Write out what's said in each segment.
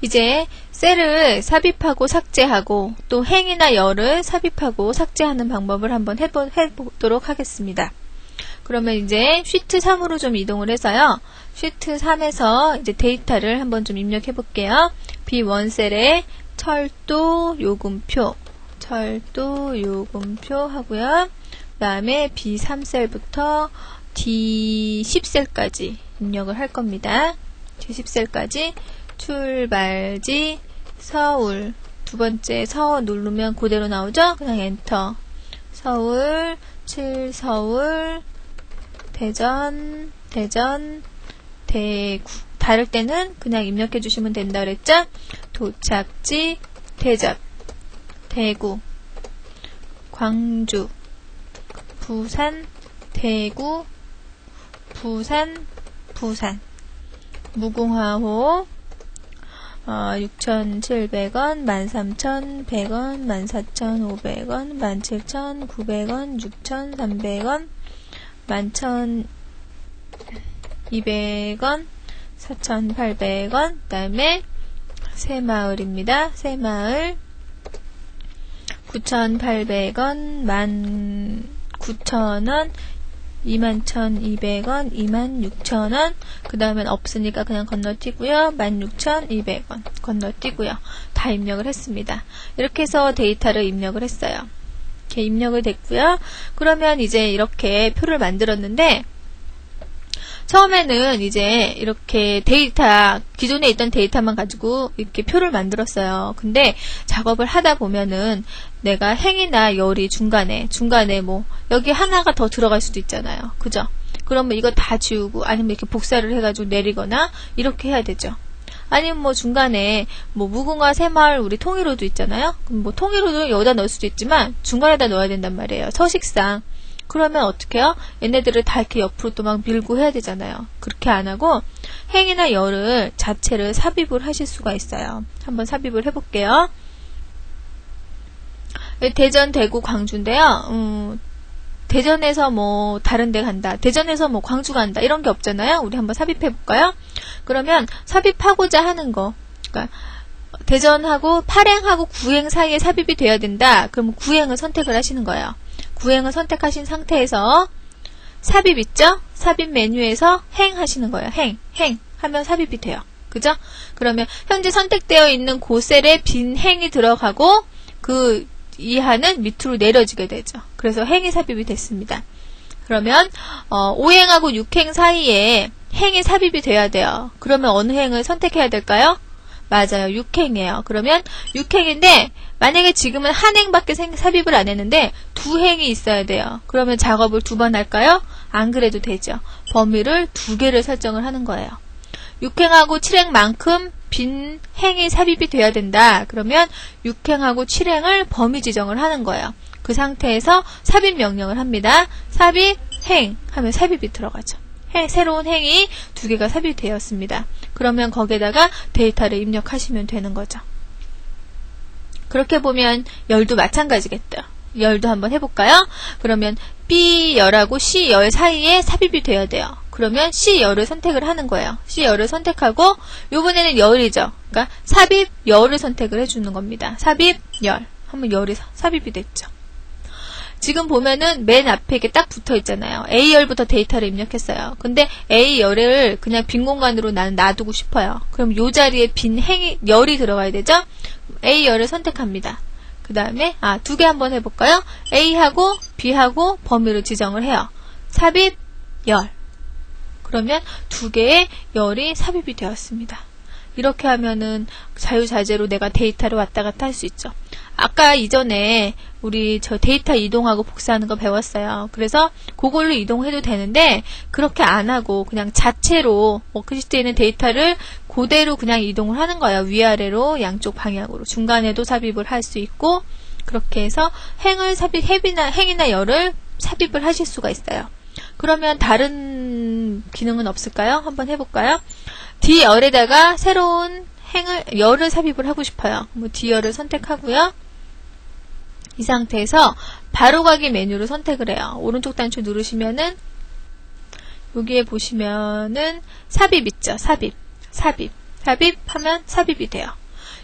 이제 셀을 삽입하고 삭제하고 또 행이나 열을 삽입하고 삭제하는 방법을 한번 해보, 해보도록 하겠습니다. 그러면 이제 쉬트 3으로 좀 이동을 해서요. 쉬트 3에서 이제 데이터를 한번 좀 입력해 볼게요. B1 셀에 철도 요금표, 철도 요금표 하고요. 그 다음에 B3 셀부터 D10 셀까지 입력을 할 겁니다. D10 셀까지 출발지 서울. 두 번째 서울 누르면 그대로 나오죠? 그냥 엔터. 서울 7 서울 대전 대전 대구. 다를 때는 그냥 입력해 주시면 된다 그랬죠? 도착지 대전 대구. 광주 부산 대구 부산 부산. 무궁화호 어, 6,700원, 13,100원, 14,500원, 17,900원, 6,300원, 11,200원, 4,800원, 그 다음에 새마을입니다. 새마을 9,800원, 19,000원, 21,200원, 26,000원, 그 다음엔 없으니까 그냥 건너뛰고요. 16,200원 건너뛰고요. 다 입력을 했습니다. 이렇게 해서 데이터를 입력을 했어요. 이렇게 입력을 됐고요. 그러면 이제 이렇게 표를 만들었는데 처음에는 이제 이렇게 데이터, 기존에 있던 데이터만 가지고 이렇게 표를 만들었어요. 근데 작업을 하다 보면은 내가 행이나 열이 중간에, 중간에 뭐, 여기 하나가 더 들어갈 수도 있잖아요. 그죠? 그러면 이거 다 지우고, 아니면 이렇게 복사를 해가지고 내리거나, 이렇게 해야 되죠. 아니면 뭐 중간에 뭐 무궁화 새마을 우리 통일호도 있잖아요. 그럼 뭐 통일호도 여기다 넣을 수도 있지만 중간에다 넣어야 된단 말이에요. 서식상. 그러면 어떻게 해요? 얘네들을 다 이렇게 옆으로 또 막 밀고 해야 되잖아요. 그렇게 안 하고 행이나 열을 자체를 삽입을 하실 수가 있어요. 한번 삽입을 해볼게요. 대전, 대구, 광주인데요. 음, 대전에서 뭐 다른 데 간다. 대전에서 뭐 광주 간다. 이런 게 없잖아요. 우리 한번 삽입해 볼까요? 그러면 삽입하고자 하는 거. 그러니까 대전하고 8행하고 9행 사이에 삽입이 돼야 된다. 그럼 9행을 선택을 하시는 거예요. 구행을 선택하신 상태에서 삽입 있죠? 삽입 메뉴에서 행 하시는 거예요. 행, 행 하면 삽입이 돼요. 그죠? 그러면 현재 선택되어 있는 그 셀에 빈 행이 들어가고 그 이하는 밑으로 내려지게 되죠. 그래서 행이 삽입이 됐습니다. 그러면 어, 5행하고 6행 사이에 행이 삽입이 돼야 돼요. 그러면 어느 행을 선택해야 될까요? 맞아요. 6행이에요. 그러면 6행인데 만약에 지금은 한 행밖에 삽입을 안 했는데 두 행이 있어야 돼요. 그러면 작업을 두 번 할까요? 안 그래도 되죠. 범위를 두 개를 설정을 하는 거예요. 6행하고 7행만큼 빈 행이 삽입이 돼야 된다. 그러면 6행하고 7행을 범위 지정을 하는 거예요. 그 상태에서 삽입 명령을 합니다. 삽입 행 하면 삽입이 들어가죠. 해, 새로운 행이 두 개가 삽입되었습니다. 그러면 거기에다가 데이터를 입력하시면 되는 거죠. 그렇게 보면 열도 마찬가지겠다. 열도 한번 해볼까요? 그러면 B열하고 C열 사이에 삽입이 돼야 돼요. 그러면 C열을 선택을 하는 거예요. C열을 선택하고 요번에는 열이죠. 그러니까 삽입 열을 선택을 해주는 겁니다. 삽입 열 하면 열이 삽입이 됐죠. 지금 보면은 맨 앞에 이게 딱 붙어 있잖아요. A열부터 데이터를 입력했어요. 근데 A열을 그냥 빈 공간으로 나는 놔두고 싶어요. 그럼 요 자리에 빈 행이, 열이 들어가야 되죠? A열을 선택합니다. 그 다음에, 아, 두 개 한번 해볼까요? A하고 B하고 범위를 지정을 해요. 삽입, 열. 그러면 두 개의 열이 삽입이 되었습니다. 이렇게 하면은 자유자재로 내가 데이터를 왔다 갔다 할 수 있죠. 아까 이전에 우리 저 데이터 이동하고 복사하는 거 배웠어요. 그래서 그걸로 이동해도 되는데 그렇게 안 하고 그냥 자체로 워크시트에 있는 데이터를 그대로 그냥 이동을 하는 거예요. 위아래로 양쪽 방향으로 중간에도 삽입을 할 수 있고 그렇게 해서 행을 삽입 행이나 행이나 열을 삽입을 하실 수가 있어요. 그러면 다른 기능은 없을까요? 한번 해볼까요? D열에다가 새로운 행을 열을 삽입을 하고 싶어요. 뭐 D열을 선택하고요. 이 상태에서 바로 가기 메뉴를 선택을 해요. 오른쪽 단추 누르시면은 여기에 보시면은 삽입 있죠. 삽입. 삽입. 삽입 하면 삽입이 돼요.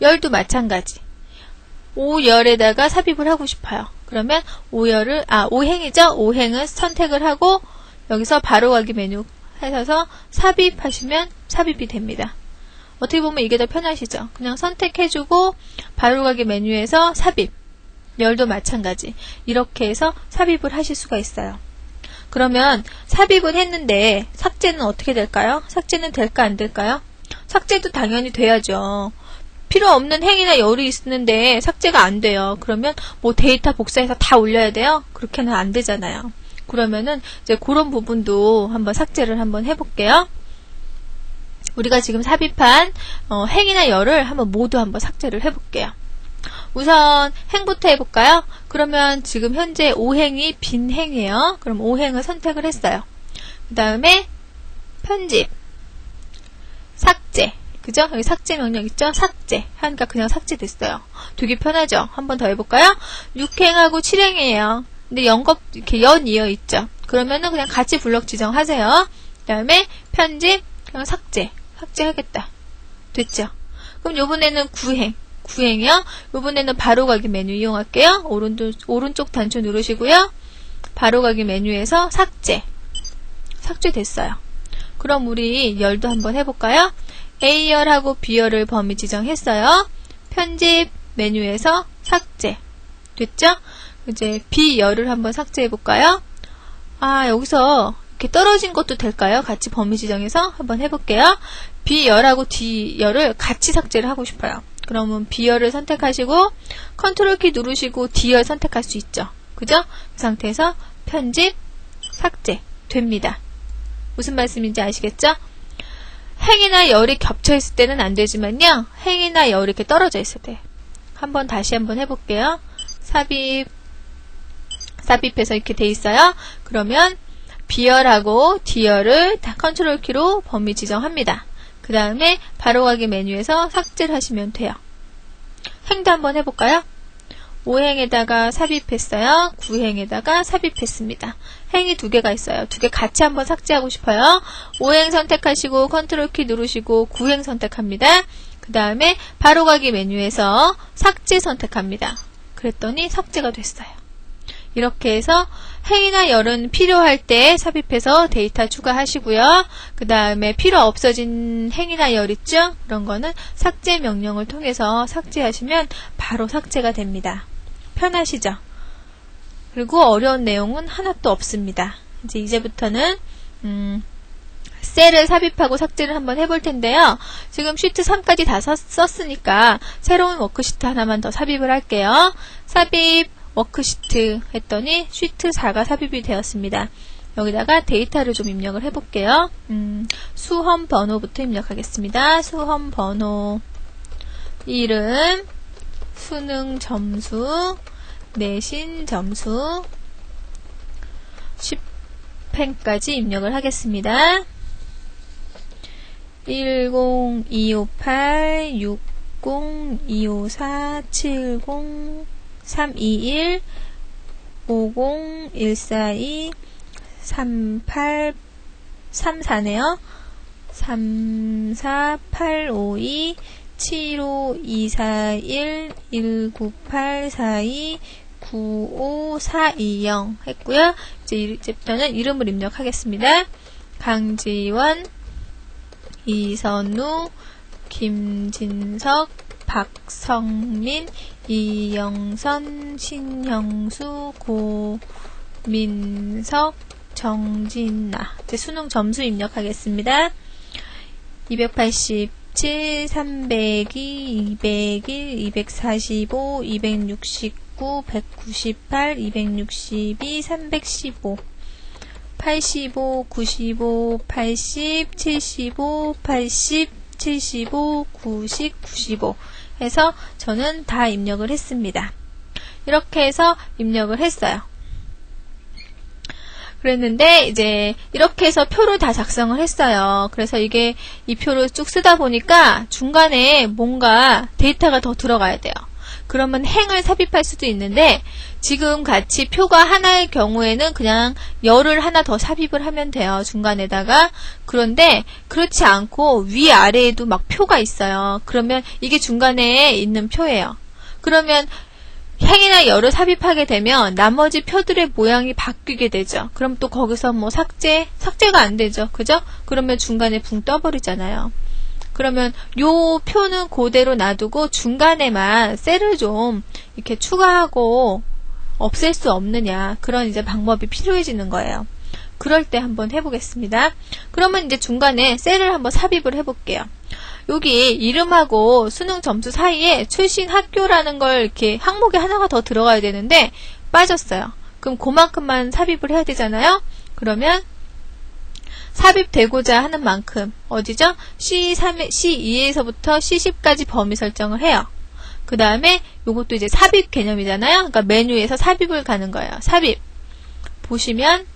열도 마찬가지. 오열에다가 삽입을 하고 싶어요. 그러면 오열을 아 오행이죠. 오행은 선택을 하고 여기서 바로 가기 메뉴 하셔서 삽입하시면 삽입이 됩니다. 어떻게 보면 이게 더 편하시죠. 그냥 선택해주고 바로 가기 메뉴에서 삽입 열도 마찬가지 이렇게 해서 삽입을 하실 수가 있어요. 그러면 삽입은 했는데 삭제는 어떻게 될까요? 삭제는 될까 안 될까요? 삭제도 당연히 돼야죠. 필요 없는 행위나 열이 있는데 삭제가 안 돼요. 그러면 뭐 데이터 복사해서 다 올려야 돼요? 그렇게는 안 되잖아요. 그러면은 이제 그런 부분도 한번 삭제를 한번 해볼게요. 우리가 지금 삽입한 어, 행이나 열을 한번 모두 한번 삭제를 해볼게요. 우선 행부터 해볼까요? 그러면 지금 현재 5행이 빈 행이에요. 그럼 5행을 선택을 했어요. 그 다음에 편집, 삭제, 그죠? 여기 삭제 명령 있죠? 삭제 하니까 그냥 삭제됐어요. 되게 편하죠? 한번 더 해볼까요? 6행하고 7행이에요. 근데 연겁 이렇게 연 이어 있죠? 그러면은 그냥 같이 블럭 지정하세요. 그 다음에 편집, 그냥 삭제, 삭제하겠다. 됐죠? 그럼 요번에는 9행. 9행이요. 요번에는 바로가기 메뉴 이용할게요. 오른쪽, 오른쪽 단추 누르시고요. 바로가기 메뉴에서 삭제. 삭제됐어요. 그럼 우리 열도 한번 해볼까요? A열하고 B열을 범위 지정했어요. 편집 메뉴에서 삭제. 됐죠? 이제 B열을 한번 삭제해볼까요? 아, 여기서 이렇게 떨어진 것도 될까요? 같이 범위 지정해서 한번 해볼게요. B열하고 D열을 같이 삭제를 하고 싶어요. 그러면 B열을 선택하시고 컨트롤 키 누르시고 D열 선택할 수 있죠. 그죠? 그 상태에서 편집, 삭제 됩니다. 무슨 말씀인지 아시겠죠? 행이나 열이 겹쳐 있을 때는 안 되지만요. 행이나 열이 이렇게 떨어져 있을 때. 한번 다시 한번 해볼게요. 삽입, 삽입해서 이렇게 돼 있어요. 그러면 B열하고 D열을 다 컨트롤 키로 범위 지정합니다. 그 다음에 바로가기 메뉴에서 삭제를 하시면 돼요. 행도 한번 해볼까요? 5행에다가 삽입했어요. 9행에다가 삽입했습니다. 행이 두 개가 있어요. 두 개 같이 한번 삭제하고 싶어요. 5행 선택하시고 컨트롤 키 누르시고 9행 선택합니다. 그 다음에 바로가기 메뉴에서 삭제 선택합니다. 그랬더니 삭제가 됐어요. 이렇게 해서 행이나 열은 필요할 때 삽입해서 데이터 추가하시고요. 그 다음에 필요 없어진 행이나 열 있죠? 그런 거는 삭제 명령을 통해서 삭제하시면 바로 삭제가 됩니다. 편하시죠? 그리고 어려운 내용은 하나도 없습니다. 이제 이제부터는 음, 셀을 삽입하고 삭제를 한번 해볼 텐데요. 지금 쉬트 3까지 다 썼으니까 새로운 워크시트 하나만 더 삽입을 할게요. 삽입 워크시트 했더니 쉬트 4가 삽입이 되었습니다. 여기다가 데이터를 좀 입력을 해볼게요. 음, 수험 번호부터 입력하겠습니다. 수험 번호 이름 수능 점수 내신 점수 10펜까지 입력을 하겠습니다. 10258 60254 70 321 50 142 38 34네요. 34852 75241 19842 95420 했고요. 이제 이제부터는 이름을 입력하겠습니다. 강지원, 이선우, 김진석, 박성민, 이영선, 신형수, 고민석, 정진나. 이제 수능 점수 입력하겠습니다. 287, 302, 201, 245, 269, 198, 262, 315, 85, 95, 80, 75, 80, 75, 90, 95 해서 저는 다 입력을 했습니다. 이렇게 해서 입력을 했어요. 그랬는데 이제 이렇게 해서 표를 다 작성을 했어요. 그래서 이게 이 표를 쭉 쓰다 보니까 중간에 뭔가 데이터가 더 들어가야 돼요. 그러면 행을 삽입할 수도 있는데 지금 같이 표가 하나의 경우에는 그냥 열을 하나 더 삽입을 하면 돼요. 중간에다가. 그런데 그렇지 않고 위아래에도 막 표가 있어요. 그러면 이게 중간에 있는 표예요. 그러면 행이나 열을 삽입하게 되면 나머지 표들의 모양이 바뀌게 되죠. 그럼 또 거기서 뭐 삭제, 삭제가 안 되죠. 그죠? 그러면 중간에 붕 떠버리잖아요. 그러면 요 표는 그대로 놔두고 중간에만 셀을 좀 이렇게 추가하고 없앨 수 없느냐. 그런 이제 방법이 필요해지는 거예요. 그럴 때 한번 해보겠습니다. 그러면 이제 중간에 셀을 한번 삽입을 해볼게요. 여기 이름하고 수능 점수 사이에 출신 학교라는 걸 이렇게 항목에 하나가 더 들어가야 되는데 빠졌어요. 그럼 그만큼만 삽입을 해야 되잖아요. 그러면 삽입되고자 하는 만큼 어디죠? C3, C2에서부터 C10까지 범위 설정을 해요. 그 다음에 이것도 이제 삽입 개념이잖아요. 그러니까 메뉴에서 삽입을 가는 거예요. 삽입. 보시면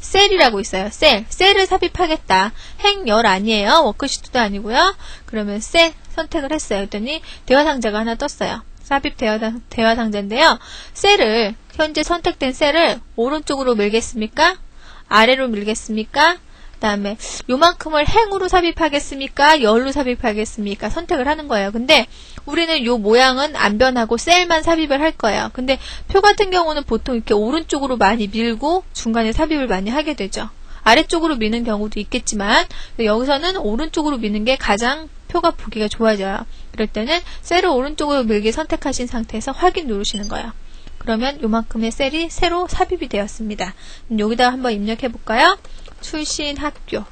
셀이라고 있어요. 셀. 셀을 삽입하겠다. 행열 아니에요. 워크시트도 아니고요. 그러면 셀 선택을 했어요. 그랬더니 대화 상자가 하나 떴어요. 삽입 대화, 대화 상자인데요. 셀을 현재 선택된 셀을 오른쪽으로 밀겠습니까? 아래로 밀겠습니까? 그 다음에 요만큼을 행으로 삽입하겠습니까? 열로 삽입하겠습니까? 선택을 하는 거예요. 근데 우리는 요 모양은 안 변하고 셀만 삽입을 할 거예요. 근데 표 같은 경우는 보통 이렇게 오른쪽으로 많이 밀고 중간에 삽입을 많이 하게 되죠. 아래쪽으로 미는 경우도 있겠지만 여기서는 오른쪽으로 미는 게 가장 표가 보기가 좋아져요. 그럴 때는 셀을 오른쪽으로 밀게 선택하신 상태에서 확인 누르시는 거예요. 그러면 요만큼의 셀이 새로 삽입이 되었습니다. 여기다 한번 입력해 볼까요? 출신 학교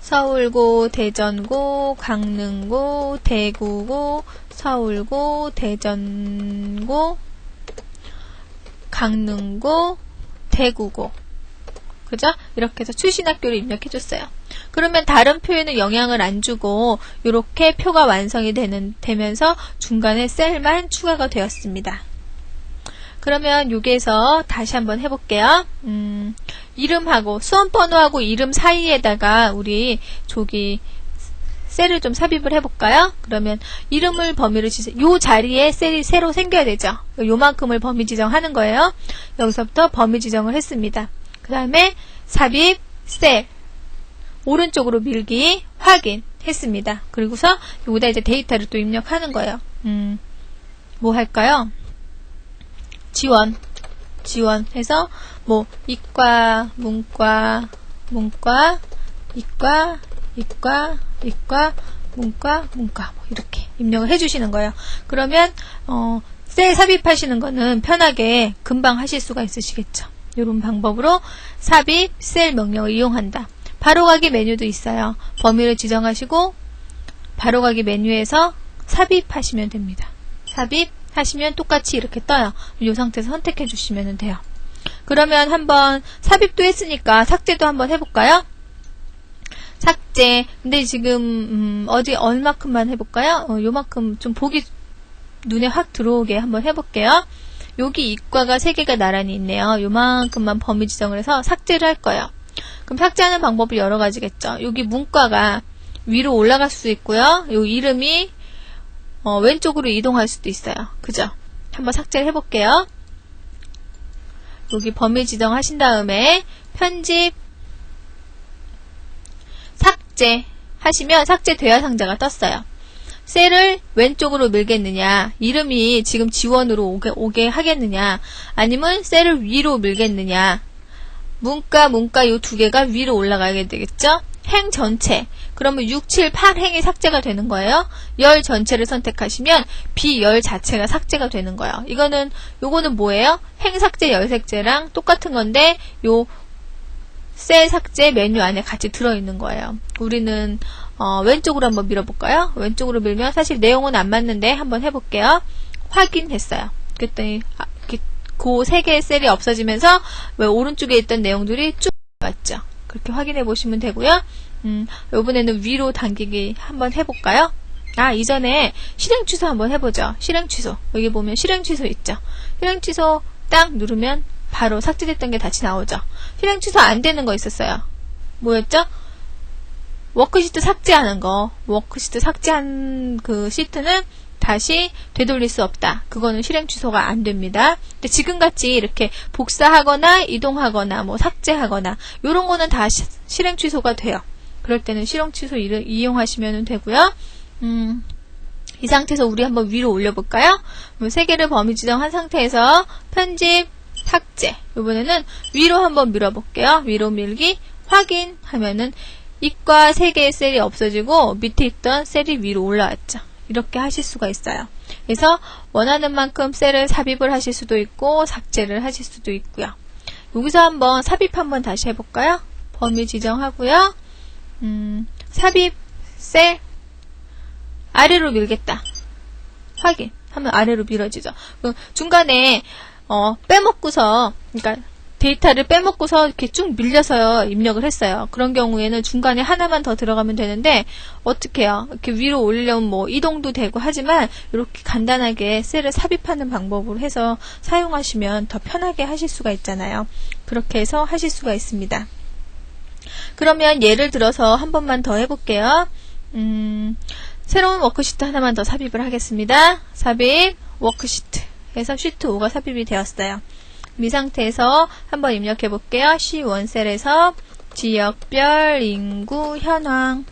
서울고, 대전고, 강릉고, 대구고, 서울고, 대전고, 강릉고, 대구고. 그죠? 이렇게 해서 출신 학교를 입력해줬어요. 그러면 다른 표에는 영향을 안 주고 이렇게 표가 완성이 되는, 되면서 중간에 셀만 추가가 되었습니다. 그러면 여기에서 다시 한번 해볼게요. 음, 이름하고 수험 번호하고 이름 사이에다가 우리 저기 셀을 좀 삽입을 해볼까요? 그러면 이름을 범위를 지정, 요 자리에 셀이 새로 생겨야 되죠. 요만큼을 범위 지정하는 거예요. 여기서부터 범위 지정을 했습니다. 그 다음에 삽입, 셀, 오른쪽으로 밀기, 확인 했습니다. 그리고서 여기다 이제 데이터를 또 입력하는 거예요. 음, 뭐 할까요? 지원, 지원해서 뭐 이과, 문과, 문과, 이과, 이과, 이과, 문과, 문과 뭐 이렇게 입력을 해주시는 거예요. 그러면 어, 셀 삽입하시는 거는 편하게 금방 하실 수가 있으시겠죠. 이런 방법으로 삽입, 셀 명령을 이용한다. 바로가기 메뉴도 있어요. 범위를 지정하시고 바로가기 메뉴에서 삽입하시면 됩니다. 삽입 하시면 똑같이 이렇게 떠요. 이 상태에서 선택해 주시면 돼요. 그러면 한번 삽입도 했으니까 삭제도 한번 해볼까요? 삭제. 근데 지금 음, 어디 얼마큼만 해볼까요? 어, 요만큼 좀 보기 눈에 확 들어오게 한번 해볼게요. 여기 이과가 3개가 나란히 있네요. 요만큼만 범위 지정을 해서 삭제를 할 거예요. 그럼 삭제하는 방법이 여러 가지겠죠. 여기 문과가 위로 올라갈 수 있고요. 요 이름이 어, 왼쪽으로 이동할 수도 있어요. 그죠? 한번 삭제를 해볼게요. 여기 범위 지정하신 다음에 편집 삭제 하시면 삭제 대화 상자가 떴어요. 셀을 왼쪽으로 밀겠느냐, 이름이 지금 지원으로 오게, 오게 하겠느냐, 아니면 셀을 위로 밀겠느냐, 문과, 문과 요 두 개가 위로 올라가게 되겠죠? 행 전체. 그러면 6, 7, 8 행이 삭제가 되는 거예요. 열 전체를 선택하시면 비열 자체가 삭제가 되는 거예요. 이거는 요거는 뭐예요? 행 삭제, 열 삭제랑 똑같은 건데 요 셀 삭제 메뉴 안에 같이 들어있는 거예요. 우리는 어, 왼쪽으로 한번 밀어볼까요? 왼쪽으로 밀면 사실 내용은 안 맞는데 한번 해볼게요. 확인했어요. 그랬더니 아, 그 세 개의 셀이 없어지면서 왜 오른쪽에 있던 내용들이 쭉 나갔죠. 그렇게 확인해 보시면 되고요. 음, 이번에는 위로 당기기 한번 해볼까요? 아, 이전에 실행 취소 한번 해보죠. 실행 취소. 여기 보면 실행 취소 있죠. 실행 취소 딱 누르면 바로 삭제됐던 게 다시 나오죠. 실행 취소 안 되는 거 있었어요. 뭐였죠? 워크시트 삭제하는 거. 워크시트 삭제한 그 시트는 다시 되돌릴 수 없다. 그거는 실행 취소가 안 됩니다. 근데 지금같이 이렇게 복사하거나 이동하거나 뭐 삭제하거나 요런 거는 다 시- 실행 취소가 돼요. 그럴 때는 실행 취소 이- 이용하시면 되고요. 음, 이 상태에서 우리 한번 위로 올려볼까요? 그럼 세 개를 범위 지정한 상태에서 편집, 삭제. 이번에는 위로 한번 밀어볼게요. 위로 밀기, 확인 하면은 입과 세 개의 셀이 없어지고 밑에 있던 셀이 위로 올라왔죠. 이렇게 하실 수가 있어요. 그래서 원하는 만큼 셀을 삽입을 하실 수도 있고 삭제를 하실 수도 있고요. 여기서 한번 삽입 한번 다시 해볼까요? 범위 지정하고요. 음, 삽입 셀 아래로 밀겠다. 확인. 하면 아래로 밀어지죠. 그 중간에 어, 빼먹고서 그러니까 데이터를 빼먹고서 이렇게 쭉 밀려서 입력을 했어요. 그런 경우에는 중간에 하나만 더 들어가면 되는데 어떻게 해요? 이렇게 위로 올려면 뭐 이동도 되고 하지만 이렇게 간단하게 셀을 삽입하는 방법으로 해서 사용하시면 더 편하게 하실 수가 있잖아요. 그렇게 해서 하실 수가 있습니다. 그러면 예를 들어서 한 번만 더 해볼게요. 음, 새로운 워크시트 하나만 더 삽입을 하겠습니다. 삽입, 워크시트 해서 시트 5가 삽입이 되었어요. 이 상태에서 한번 입력해 볼게요. C1 셀에서 지역별 인구 현황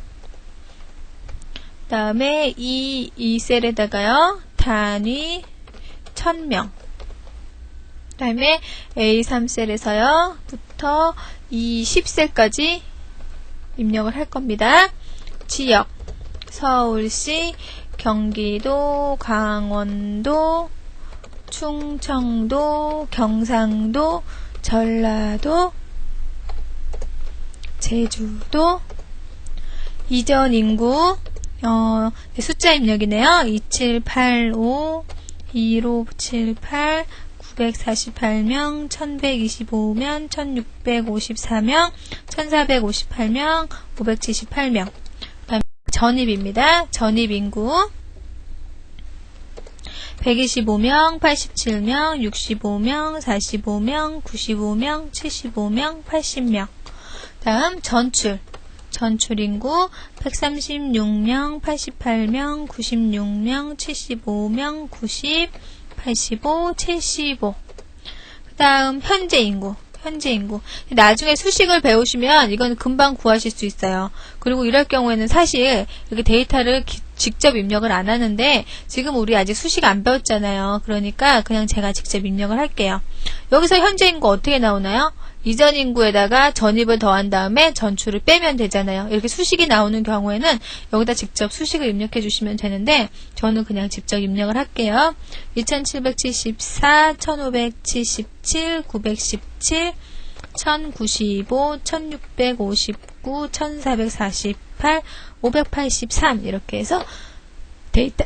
그 다음에 이 2셀에다가요. 단위 1000명 그 다음에 A3셀에서요. 부터 이 10셀까지 입력을 할 겁니다. 지역 서울시, 경기도, 강원도, 충청도, 경상도, 전라도, 제주도, 이전 인구, 어, 숫자 입력이네요. 2785, 2578, 948명, 1125명, 1654명, 1458명, 578명. 전입입니다. 전입 인구 125명, 87명, 65명, 45명, 95명, 75명, 80명. 다음 전출. 전출 인구 136명, 88명, 96명, 75명, 90, 85, 75. 그 다음 현재 인구. 현재 인구. 나중에 수식을 배우시면 이건 금방 구하실 수 있어요. 그리고 이럴 경우에는 사실 이렇게 데이터를 기- 직접 입력을 안 하는데 지금 우리 아직 수식 안 배웠잖아요. 그러니까 그냥 제가 직접 입력을 할게요. 여기서 현재 인구 어떻게 나오나요? 이전 인구에다가 전입을 더한 다음에 전출을 빼면 되잖아요. 이렇게 수식이 나오는 경우에는 여기다 직접 수식을 입력해 주시면 되는데 저는 그냥 직접 입력을 할게요. 2774, 1577, 917, 1095, 1659, 1448, 583 이렇게 해서 데이터